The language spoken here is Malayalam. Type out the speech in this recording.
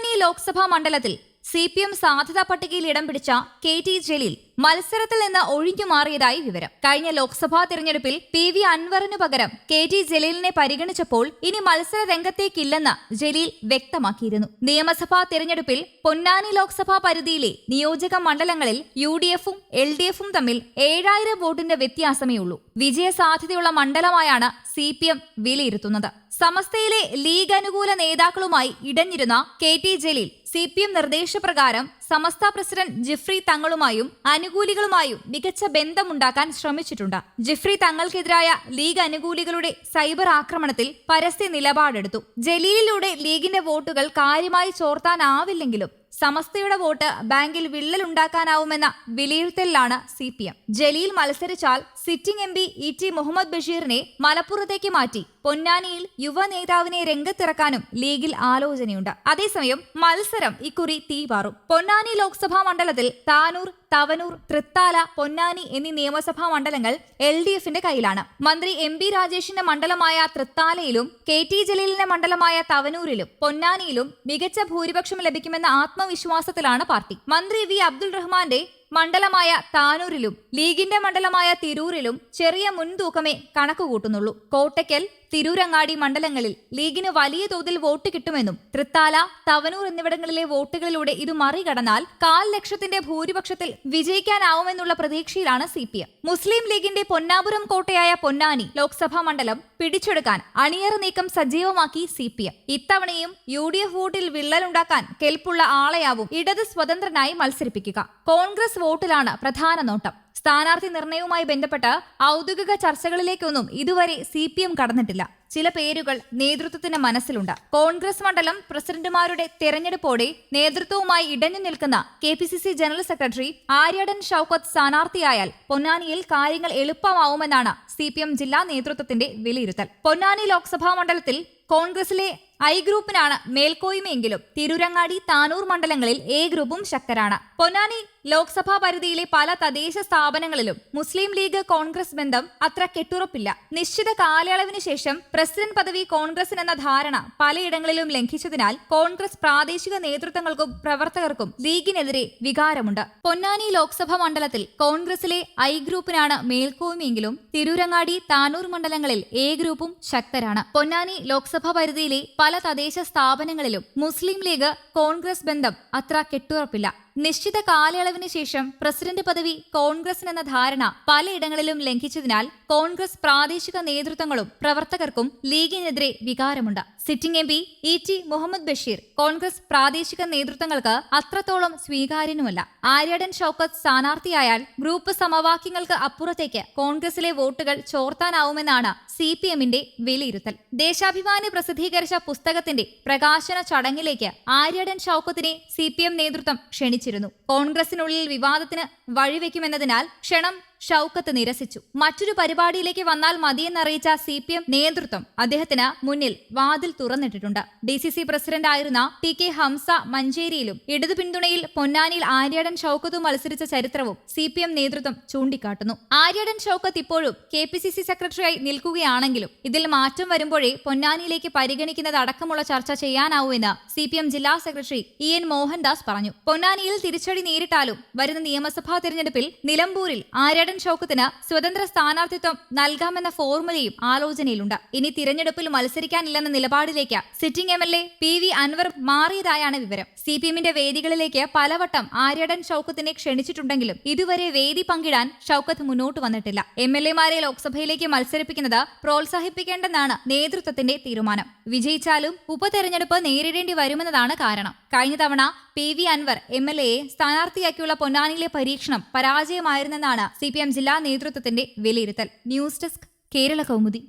പൊന്നാനി ലോക്സഭാ മണ്ഡലത്തിൽ സി പി എം സാധ്യതാ പട്ടികയിൽ ഇടം പിടിച്ച കെ ടി ജലീൽ മത്സരത്തിൽ നിന്ന് ഒഴിഞ്ഞു മാറിയതായി വിവരം. കഴിഞ്ഞ ലോക്സഭാ തിരഞ്ഞെടുപ്പിൽ പി വി അൻവറിനു പകരം കെ ടി ജലീലിനെ പരിഗണിച്ചപ്പോൾ ഇനി മത്സര രംഗത്തേക്കില്ലെന്ന് ജലീൽ വ്യക്തമാക്കിയിരുന്നു. നിയമസഭാ തിരഞ്ഞെടുപ്പിൽ പൊന്നാനി ലോക്സഭാ പരിധിയിലെ നിയോജക മണ്ഡലങ്ങളിൽ യു ഡി എഫും എൽ ഡി എഫും തമ്മിൽ ഏഴായിരം വോട്ടിന്റെ വ്യത്യാസമേ ഉള്ളൂ. വിജയസാധ്യതയുള്ള മണ്ഡലമായാണ് സി പി എം വിലയിരുത്തുന്നത്. സമസ്തയിലെ ലീഗ് അനുകൂല നേതാക്കളുമായി ഇടഞ്ഞിരുന്ന K T Jaleel C P M നിർദ്ദേശപ്രകാരം സമസ്ത പ്രസിഡന്റ് ജിഫ്രി തങ്ങളുമായും അനുകൂലികളുമായും മികച്ച ബന്ധമുണ്ടാക്കാൻ ശ്രമിച്ചിട്ടുണ്ട്. ജിഫ്രി തങ്ങൾക്കെതിരായ ലീഗ് അനുകൂലികളുടെ സൈബർ ആക്രമണത്തിൽ പരസ്യ നിലപാടെടുത്തു. ജലീലിലൂടെ ലീഗിന്റെ വോട്ടുകൾ കാര്യമായി ചോർത്താനാവില്ലെങ്കിലും സമസ്തയുടെ വോട്ട് ബാങ്കിൽ വിള്ളലുണ്ടാക്കാനാവുമെന്ന വിലയിരുത്തലിലാണ് C P M. Jaleel മത്സരിച്ചാൽ sitting M P E T Muhammad ബഷീറിനെ മലപ്പുറത്തേക്ക് മാറ്റി. പൊന്നാനിയിൽ യുവ നേതാവിനെ രംഗത്തിറക്കാനും ലീഗിൽ ആലോചനയുണ്ട്. അതേസമയം മത്സരം ഇക്കുറി തീപാറും പൊന്നാനി ലോക്സഭാ മണ്ഡലത്തിൽ താനൂർ തവനൂർ തൃത്താല പൊന്നാനി എന്നീ നിയമസഭാ മണ്ഡലങ്ങൾ എൽ ഡി എഫിന്റെ കയ്യിലാണ്. മന്ത്രി എം ബി രാജേഷിന്റെ മണ്ഡലമായ തൃത്താലയിലും കെ ടി ജലീലിന്റെ മണ്ഡലമായ തവനൂരിലും പൊന്നാനിയിലും മികച്ച ഭൂരിപക്ഷം ലഭിക്കുമെന്ന ആത്മവിശ്വാസത്തിലാണ് പാർട്ടി. മന്ത്രി വി അബ്ദുൾ റഹ്മാന്റെ മണ്ഡലമായ താനൂരിലും ലീഗിന്റെ മണ്ഡലമായ തിരൂരിലും ചെറിയ മുൻതൂക്കമേ കണക്കുകൂട്ടുന്നുള്ളൂ. കോട്ടയ്ക്കൽ തിരൂരങ്ങാടി മണ്ഡലങ്ങളിൽ ലീഗിന് വലിയ തോതിൽ വോട്ട് കിട്ടുമെന്നും തൃത്താല തവനൂർ എന്നിവിടങ്ങളിലെ വോട്ടുകളിലൂടെ ഇത് മറികടന്നാൽ കാൽ ലക്ഷത്തിന്റെ ഭൂരിപക്ഷത്തിൽ വിജയിക്കാനാവുമെന്നുള്ള പ്രതീക്ഷയിലാണ് സി മുസ്ലിം ലീഗിന്റെ പൊന്നാപുരം കോട്ടയായ പൊന്നാനി ലോക്സഭാ മണ്ഡലം പിടിച്ചെടുക്കാൻ അണിയറ നീക്കം സജീവമാക്കി സി പി എം. ഇത്തവണയും യു ഡി എഫ് വോട്ടിൽ വിള്ളലുണ്ടാക്കാൻ കെൽപ്പുള്ള ആളെയാവും ഇടത് സ്വതന്ത്രനായി മത്സരിപ്പിക്കുക. കോൺഗ്രസ് വോട്ടിലാണ് പ്രധാന നോട്ടം. സ്ഥാനാർത്ഥി നിർണയവുമായി ബന്ധപ്പെട്ട് ഔദ്യോഗിക ചർച്ചകളിലേക്കൊന്നും ഇതുവരെ സി കടന്നിട്ടില്ല. ചില പേരുകൾ നേതൃത്വത്തിന്റെ മനസ്സിലുണ്ട്. കോൺഗ്രസ് മണ്ഡലം പ്രസിഡന്റുമാരുടെ തെരഞ്ഞെടുപ്പോടെ നേതൃത്വവുമായി ഇടഞ്ഞു നിൽക്കുന്ന K P C C general secretary Aryadan Shoukath സ്ഥാനാർത്ഥിയായാൽ പൊന്നാനിയിൽ കാര്യങ്ങൾ എളുപ്പമാവുമെന്നാണ് സി പി എം ജില്ലാ നേതൃത്വത്തിന്റെ വിലയിരുത്തൽ. പൊന്നാനി ലോക്സഭാ മണ്ഡലത്തിൽ കോൺഗ്രസിലെ ഐ ഗ്രൂപ്പിനാണ് മേൽക്കോയ്മയെങ്കിലും തിരുരങ്ങാടി താനൂർ മണ്ഡലങ്ങളിൽ എ ഗ്രൂപ്പും ശക്തരാണ്. പൊന്നാനി ലോക്സഭാ പരിധിയിലെ പല തദ്ദേശ സ്ഥാപനങ്ങളിലും മുസ്ലിം ലീഗ് കോൺഗ്രസ് ബന്ധം അത്ര കെട്ടുറപ്പില്ല. നിശ്ചിത കാലയളവിന് ശേഷം പ്രസിഡന്റ് പദവി കോൺഗ്രസിനെന്ന ധാരണ പലയിടങ്ങളിലും ലംഘിച്ചതിനാൽ കോൺഗ്രസ് പ്രാദേശിക നേതൃത്വങ്ങൾക്കും പ്രവർത്തകർക്കും ലീഗിനെതിരെ വികാരമുണ്ട്. പൊന്നാനി ലോക്സഭാ മണ്ഡലത്തിൽ കോൺഗ്രസിലെ ഐ ഗ്രൂപ്പിനാണ് മേൽക്കോയ്മയെങ്കിലും തിരൂരങ്ങാടി താനൂർ മണ്ഡലങ്ങളിൽ എ ഗ്രൂപ്പും ശക്തരാണ്. പൊന്നാനി ലോക്സഭാ പരിധിയിലെ പല തദ്ദേശ സ്ഥാപനങ്ങളിലും മുസ്ലിം ലീഗ് കോൺഗ്രസ് ബന്ധം അത്ര കെട്ടുറപ്പില്ല. നിശ്ചിത കാലയളവിന് ശേഷം പ്രസിഡന്റ് പദവി കോൺഗ്രസിനെന്ന ധാരണ പലയിടങ്ങളിലും ലംഘിച്ചതിനാൽ കോൺഗ്രസ് പ്രാദേശിക നേതൃത്വങ്ങളും പ്രവർത്തകർക്കും ലീഗിനെതിരെ വികാരമുണ്ട്. Sitting M P E T Muhammad Basheer Congress പ്രാദേശിക നേതൃത്വങ്ങൾക്ക് അത്രത്തോളം സ്വീകാര്യനുമല്ല. ആര്യടൻ ഷൌക്കത്ത് സ്ഥാനാർത്ഥിയായാൽ ഗ്രൂപ്പ് സമവാക്യങ്ങൾക്ക് അപ്പുറത്തേക്ക് കോൺഗ്രസിലെ വോട്ടുകൾ ചോർത്താനാവുമെന്നാണ് സി പി എമ്മിന്റെ വിലയിരുത്തൽ. ദേശാഭിമാനി പ്രസിദ്ധീകരിച്ച പുസ്തകത്തിന്റെ പ്രകാശന ചടങ്ങിലേക്ക് ആര്യടൻ ഷൌക്കത്തിനെ സി പി എം നേതൃത്വം ക്ഷണിച്ചിരുന്നു. കോൺഗ്രസിനുള്ളിൽ വിവാദത്തിന് വഴിവെക്കുമെന്നതിനാൽ ക്ഷണം ഷൌക്കത്ത് നിരസിച്ചു. മറ്റൊരു പരിപാടിയിലേക്ക് വന്നാൽ മതിയെന്നറിയിച്ച സി പി എം നേതൃത്വം അദ്ദേഹത്തിന് മുന്നിൽ വാതിൽ തുറന്നിട്ടിട്ടുണ്ട്. ഡി സി സി പ്രസിഡന്റ് ആയിരുന്ന ടി കെ ഹംസ മഞ്ചേരിയിലും ഇടതു പിന്തുണയിൽ പൊന്നാനിയിൽ ആര്യാടൻ ഷൌക്കത്തും മത്സരിച്ച ചരിത്രവും സി പി എം നേതൃത്വം ചൂണ്ടിക്കാട്ടുന്നു. ആര്യാടൻ ഷൌക്കത്ത് ഇപ്പോഴും കെ പി സി സി സെക്രട്ടറിയായി നിൽക്കുകയാണെങ്കിലും ഇതിൽ മാറ്റം വരുമ്പോഴേ പൊന്നാനിയിലേക്ക് പരിഗണിക്കുന്നത് അടക്കമുള്ള ചർച്ച ചെയ്യാനാവൂ എന്ന് സി പി എം ജില്ലാ സെക്രട്ടറി ഇ എൻ മോഹൻദാസ് പറഞ്ഞു. പൊന്നാനിയിൽ തിരിച്ചടി നേരിട്ടാലും വരുന്ന നിയമസഭാ തെരഞ്ഞെടുപ്പിൽ നിലമ്പൂരിൽ ആര്യാടൻ ഷൌക്കത്തിന് സ്വതന്ത്ര സ്ഥാനാർത്ഥിത്വം നൽകാമെന്ന ഫോർമുലയും ആലോചനയിലുണ്ട്. ഇനി തിരഞ്ഞെടുപ്പിൽ മത്സരിക്കാനില്ലെന്ന നിലപാടിലേക്ക് sitting M L A P V Anwar മാറിയതായാണ് വിവരം. സി പി എമ്മിന്റെ വേദികളിലേക്ക് പലവട്ടം ആര്യടൻ ഷൌക്കത്തിനെ ക്ഷണിച്ചിട്ടുണ്ടെങ്കിലും ഇതുവരെ വേദി പങ്കിടാൻ ഷൌക്കത്ത് മുന്നോട്ട് വന്നിട്ടില്ല. എം എൽ എമാരെ ലോക്സഭയിലേക്ക് മത്സരിപ്പിക്കുന്നത് പ്രോത്സാഹിപ്പിക്കേണ്ടെന്നാണ് നേതൃത്വത്തിന്റെ തീരുമാനം. വിജയിച്ചാലും ഉപതെരഞ്ഞെടുപ്പ് നേരിടേണ്ടി വരുമെന്നതാണ് കാരണം. കഴിഞ്ഞ തവണ P V Anvar M L എയെ സ്ഥാനാർത്ഥിയാക്കിയുള്ള പൊന്നാനിയിലെ പരീക്ഷണം പരാജയമായിരുന്നെന്നാണ് സി പി എം ജില്ലാ നേതൃത്വത്തിന്റെ വിലയിരുത്തൽ. News desk Kerala Kaumudi.